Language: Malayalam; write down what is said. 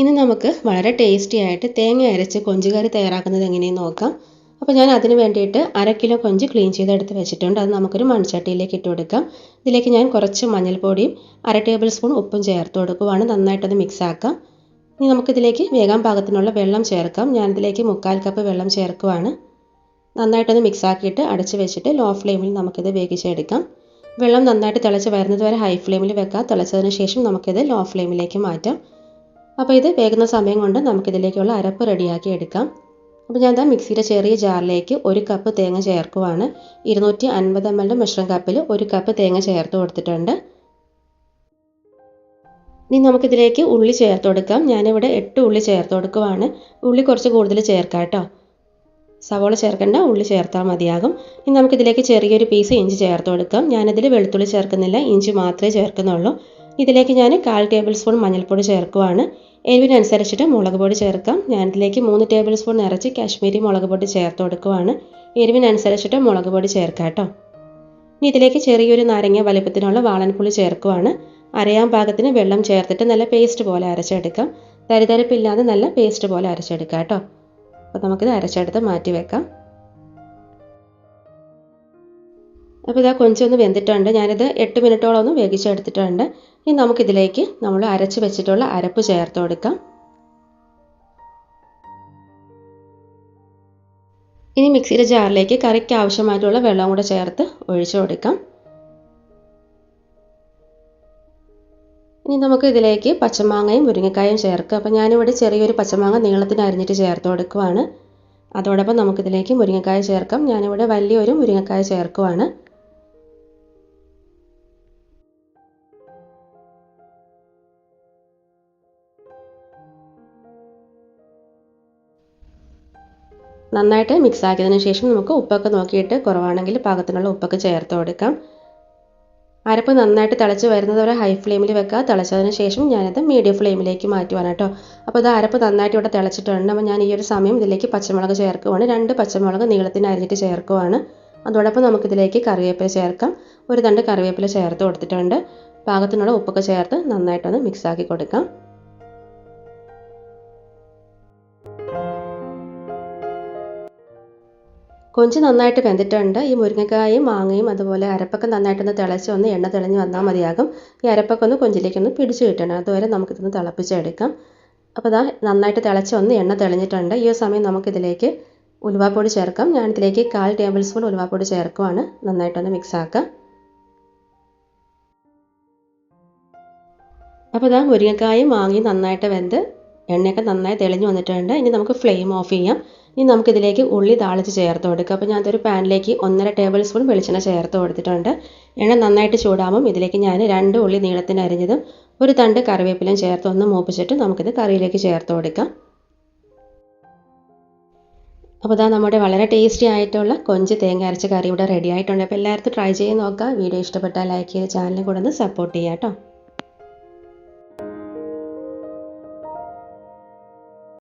ഇനി നമുക്ക് വളരെ ടേസ്റ്റി ആയിട്ട് തേങ്ങ അരച്ച് കൊഞ്ചുകറി തയ്യാറാക്കുന്നത് എങ്ങനെയെന്ന് നോക്കാം. അപ്പോൾ ഞാൻ അതിന് വേണ്ടിയിട്ട് അര കിലോ കൊഞ്ച് ക്ലീൻ ചെയ്തെടുത്ത് വെച്ചിട്ടുണ്ട്. അത് നമുക്കൊരു മൺചട്ടിയിലേക്ക് ഇട്ട് കൊടുക്കാം. ഇതിലേക്ക് ഞാൻ കുറച്ച് മഞ്ഞൾപ്പൊടിയും അര ടേബിൾ സ്പൂൺ ഉപ്പും ചേർത്ത് കൊടുക്കുവാണ്. നന്നായിട്ടത് മിക്സ് ആക്കാം. ഇനി നമുക്കിതിലേക്ക് വേഗം പാകത്തിനുള്ള വെള്ളം ചേർക്കാം. ഞാനിതിലേക്ക് മുക്കാൽ കപ്പ് വെള്ളം ചേർക്കുവാണ്. നന്നായിട്ടത് മിക്സ് ആക്കിയിട്ട് അടച്ച് വെച്ചിട്ട് ലോ ഫ്ലെയിമിൽ നമുക്കിത് വേവിച്ചെടുക്കാം. വെള്ളം നന്നായിട്ട് തിളച്ച് വരുന്നത് വരെ ഹൈ ഫ്ലെയിമിൽ വെക്കാം. തിളച്ചതിന് ശേഷം നമുക്കിത് ലോ ഫ്ലെയിമിലേക്ക് മാറ്റാം. അപ്പോൾ ഇത് വേകുന്ന സമയം കൊണ്ട് നമുക്കിതിലേക്കുള്ള അരപ്പ് റെഡിയാക്കി എടുക്കാം. അപ്പോൾ ഞാൻ എന്താ മിക്സിയുടെ ചെറിയ ജാറിലേക്ക് ഒരു കപ്പ് തേങ്ങ ചേർക്കുവാണ്. ഇരുന്നൂറ്റി അൻപത് എം എല്ലിന്റെ മിശ്രം കപ്പിൽ ഒരു കപ്പ് തേങ്ങ ചേർത്ത് കൊടുത്തിട്ടുണ്ട്. ഇനി നമുക്കിതിലേക്ക് ഉള്ളി ചേർത്ത് കൊടുക്കാം. ഞാനിവിടെ എട്ട് ഉള്ളി ചേർത്ത് കൊടുക്കുവാണ്. ഉള്ളി കുറച്ച് കൂടുതൽ ചേർക്കാം കേട്ടോ. സവോള ചേർക്കേണ്ട ഉള്ളി ചേർത്താൽ മതിയാകും. ഇനി നമുക്കിതിലേക്ക് ചെറിയൊരു പീസ് ഇഞ്ചി ചേർത്ത് കൊടുക്കാം. ഞാനതിൽ വെളുത്തുള്ളി ചേർക്കുന്നില്ല ഇഞ്ചി മാത്രമേ ചേർക്കുന്നുള്ളൂ. ഇതിലേക്ക് ഞാൻ കാൽ ടേബിൾ സ്പൂൺ മഞ്ഞൾപ്പൊടി ചേർക്കുവാണ്. എരിവിനനുസരിച്ചിട്ട് മുളക് പൊടി ചേർക്കാം. ഞാനിതിലേക്ക് മൂന്ന് ടേബിൾ സ്പൂൺ നിറച്ച് കാശ്മീരി മുളക് പൊടി ചേർത്ത് കൊടുക്കുവാണ്. എരിവിനനുസരിച്ചിട്ട് മുളക് പൊടി ചേർക്കാം കേട്ടോ. ഇനി ഇതിലേക്ക് ചെറിയൊരു നാരങ്ങ വലിപ്പത്തിനുള്ള വാളൻപുളി ചേർക്കുവാണ്. അരയാൻ പാകത്തിന് വെള്ളം ചേർത്തിട്ട് നല്ല പേസ്റ്റ് പോലെ അരച്ചെടുക്കാം. തരിതരിപ്പില്ലാതെ നല്ല പേസ്റ്റ് പോലെ അരച്ചെടുക്കാം കേട്ടോ. അപ്പോൾ നമുക്കിത് അരച്ചെടുത്ത് മാറ്റി വെക്കാം. അപ്പോൾ ഇതാ കൊഞ്ചൊന്ന് വെന്തിട്ടുണ്ട്. ഞാനിത് എട്ട് മിനിറ്റോളം ഒന്ന് വേവിച്ചെടുത്തിട്ടുണ്ട്. ഇനി നമുക്കിതിലേക്ക് നമ്മൾ അരച്ച് വെച്ചിട്ടുള്ള അരപ്പ് ചേർത്ത് കൊടുക്കാം. ഇനി മിക്സിയുടെ ജാറിലേക്ക് കറിക്ക് ആവശ്യമായിട്ടുള്ള വെള്ളം കൂടെ ചേർത്ത് ഒഴിച്ചു കൊടുക്കാം. ഇനി നമുക്ക് ഇതിലേക്ക് പച്ചമാങ്ങയും മുരിങ്ങക്കായും ചേർക്കാം. അപ്പോൾ ഞാനിവിടെ ചെറിയൊരു പച്ചമാങ്ങ നീളത്തിന് അരിഞ്ഞിട്ട് ചേർത്ത് കൊടുക്കുവാണ്. അതോടൊപ്പം നമുക്കിതിലേക്ക് മുരിങ്ങക്കായ ചേർക്കാം. ഞാനിവിടെ വലിയൊരു മുരിങ്ങക്കായ ചേർക്കുവാണ്. നന്നായിട്ട് മിക്സ് ആക്കിയതിന് ശേഷം നമുക്ക് ഉപ്പൊക്കെ നോക്കിയിട്ട് കുറവാണെങ്കിൽ പാകത്തിനുള്ള ഉപ്പൊക്കെ ചേർത്ത് കൊടുക്കാം. അരപ്പ് നന്നായിട്ട് തിളച്ച് വരുന്നത് വരെ ഹൈ ഫ്ലെയിമിൽ വെക്കുക. തിളച്ചതിന് ശേഷം ഞാനത് മീഡിയം ഫ്ലെയിമിലേക്ക് മാറ്റുവാണ് കേട്ടോ. അപ്പോൾ ഇത് അരപ്പ് നന്നായിട്ട് ഇവിടെ തിളച്ചിട്ടുണ്ട്. അപ്പോൾ ഞാൻ ഈ ഒരു സമയം ഇതിലേക്ക് പച്ചമുളക് ചേർക്കുവാണ്. രണ്ട് പച്ചമുളക് നീളത്തിന് അരിഞ്ഞിട്ട് ചേർക്കുവാണ്. അതോടൊപ്പം നമുക്കിതിലേക്ക് കറിവേപ്പില ചേർക്കാം. ഒരു തണ്ട് കറിവേപ്പില ചേർത്ത് കൊടുത്തിട്ടുണ്ട്. പാകത്തിനുള്ള ഉപ്പൊക്കെ ചേർത്ത് നന്നായിട്ടൊന്ന് മിക്സ് ആക്കി കൊടുക്കാം. കൊഞ്ച് നന്നായിട്ട് വെന്തിട്ടുണ്ട്. ഈ മുരിങ്ങക്കായും മാങ്ങയും അതുപോലെ അരപ്പൊക്കെ നന്നായിട്ടൊന്ന് തിളച്ച് ഒന്ന് എണ്ണ തെളിഞ്ഞ് വന്നാൽ മതിയാകും. ഈ അരപ്പൊക്കെ ഒന്ന് കൊഞ്ചിലേക്കൊന്ന് പിടിച്ച് കിട്ടണം. അതുവരെ നമുക്കിതൊന്ന് തിളപ്പിച്ചെടുക്കാം. അപ്പോൾ ഇതാ നന്നായിട്ട് തിളച്ച് ഒന്ന് എണ്ണ തെളിഞ്ഞിട്ടുണ്ട്. ഈ സമയം നമുക്കിതിലേക്ക് ഉലുവാപ്പൊടി ചേർക്കാം. ഞാനിതിലേക്ക് കാൽ ടേബിൾ സ്പൂൺ ഉലുവാപ്പൊടി ചേർക്കുവാണ്. നന്നായിട്ടൊന്ന് മിക്സ് ആക്കാം. അപ്പോൾ ഇതാ മുരിങ്ങക്കായും മാങ്ങയും നന്നായിട്ട് വെന്ത് എണ്ണയൊക്കെ നന്നായി തെളിഞ്ഞ് വന്നിട്ടുണ്ട്. ഇനി നമുക്ക് ഫ്ലെയിം ഓഫ് ചെയ്യാം. ഇനി നമുക്കിതിലേക്ക് ഉള്ളി താളിച്ച് ചേർത്ത് കൊടുക്കുക. അപ്പോൾ ഞാനതൊരു പാനിലേക്ക് ഒന്നര ടേബിൾ സ്പൂൺ വെളിച്ചെണ്ണ ചേർത്ത് കൊടുത്തിട്ടുണ്ട്. എണ്ണ നന്നായിട്ട് ചൂടാകുമ്പം ഇതിലേക്ക് ഞാൻ രണ്ട് ഉള്ളി നീളത്തിന് അരിഞ്ഞതും ഒരു തണ്ട് കറിവേപ്പിലയും ചേർത്ത് ഒന്ന് മൂപ്പിച്ചിട്ട് നമുക്കിത് കറിയിലേക്ക് ചേർത്ത് കൊടുക്കാം. അപ്പോൾ ഇതാ നമ്മുടെ വളരെ ടേസ്റ്റി ആയിട്ടുള്ള കൊഞ്ച് തേങ്ങ അരച്ച കറി ഇവിടെ റെഡി ആയിട്ടുണ്ട്. അപ്പോൾ എല്ലാവർക്കും ട്രൈ ചെയ്ത് നോക്കുക. വീഡിയോ ഇഷ്ടപ്പെട്ടാൽ ലൈക്ക് ചെയ്ത് ചാനലും കൂടെ ഒന്ന് സപ്പോർട്ട് ചെയ്യാം കേട്ടോ.